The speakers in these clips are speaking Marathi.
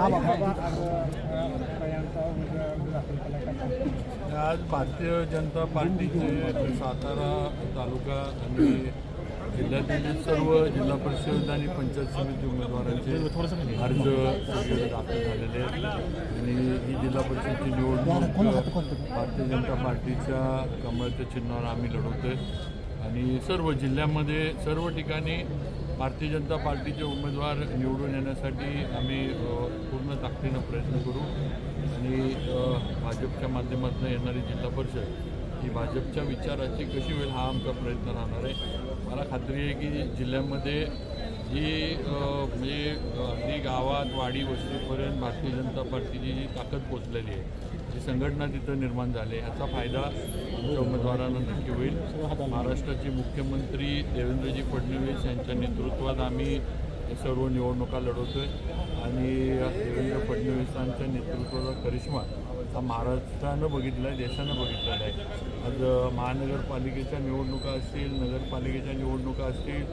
आज भारतीय जनता पार्टीचे सातारा तालुका आणि जिल्ह्यातील सर्व जिल्हा परिषद आणि पंचायत समिती उमेदवारांचे अर्ज दाखल झालेले आहेत. आणि ही जिल्हा परिषदची निवडणूक भारतीय जनता पार्टीच्या कमळच्या चिन्हावर आम्ही लढवतोय. आणि सर्व जिल्ह्यामध्ये सर्व ठिकाणी भारतीय जनता पार्टीचे उमेदवार निवडून येण्यासाठी आम्ही पूर्ण ताकदीनं प्रयत्न करू. आणि भाजपच्या माध्यमातून येणारी जिल्हा परिषद ही भाजपच्या विचाराची कशी होईल हा आमचा प्रयत्न राहणार आहे. मला खात्री आहे की जिल्ह्यामध्ये जी म्हणजे अगदी गावात वाडी वस्तीपर्यंत भारतीय जनता पार्टीची जी ताकद पोचलेली आहे जी संघटना तिथं निर्माण झाली ह्याचा याचा फायदा आमच्या उमेदवारांना नक्की होईल. महाराष्ट्राचे मुख्यमंत्री देवेंद्रजी फडणवीस यांच्या नेतृत्वात आम्ही सर्व निवडणुका लढवतोय. आणि देवेंद्र फडणवीसांच्या नेतृत्वाचा करिश्मा हा महाराष्ट्रानं बघितला आहे देशानं बघितलेला आहे. आज महानगरपालिकेच्या निवडणुका असतील नगरपालिकेच्या निवडणुका असतील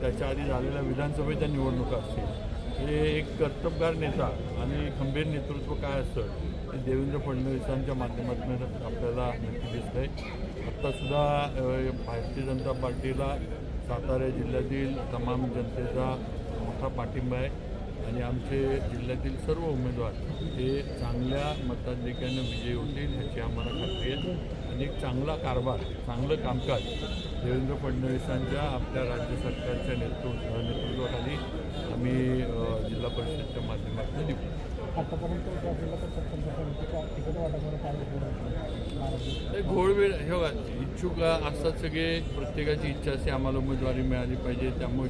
त्याच्या आधी झालेल्या विधानसभेच्या निवडणुका असतील हे एक कर्तबगार नेता आणि खंबीर नेतृत्व काय असतं ते देवेंद्र फडणवीसांच्या माध्यमातून आपल्याला नक्की दिसतं आहे आत्तासुद्धा भारतीय जनता पार्टीला सातारा जिल्ह्यातील तमाम जनतेचा मोठा पाठिंबा आहे. आणि आमचे जिल्ह्यातील सर्व उमेदवार हे चांगल्या मताधिक्यानं विजयी होतील ह्याची आम्हाला खात्री आहे. आणि एक चांगला कारभार चांगलं कामकाज देवेंद्र फडणवीसांच्या आपल्या राज्य सरकारच्या नेतृत्व नेतृत्वाखाली आम्ही जिल्हा परिषदच्या माध्यमातून देऊ घोळवेळ हे बघा इच्छुक असतात सगळे प्रत्येकाची इच्छा असते आम्हाला उमेदवारी मिळाली पाहिजे त्यामुळे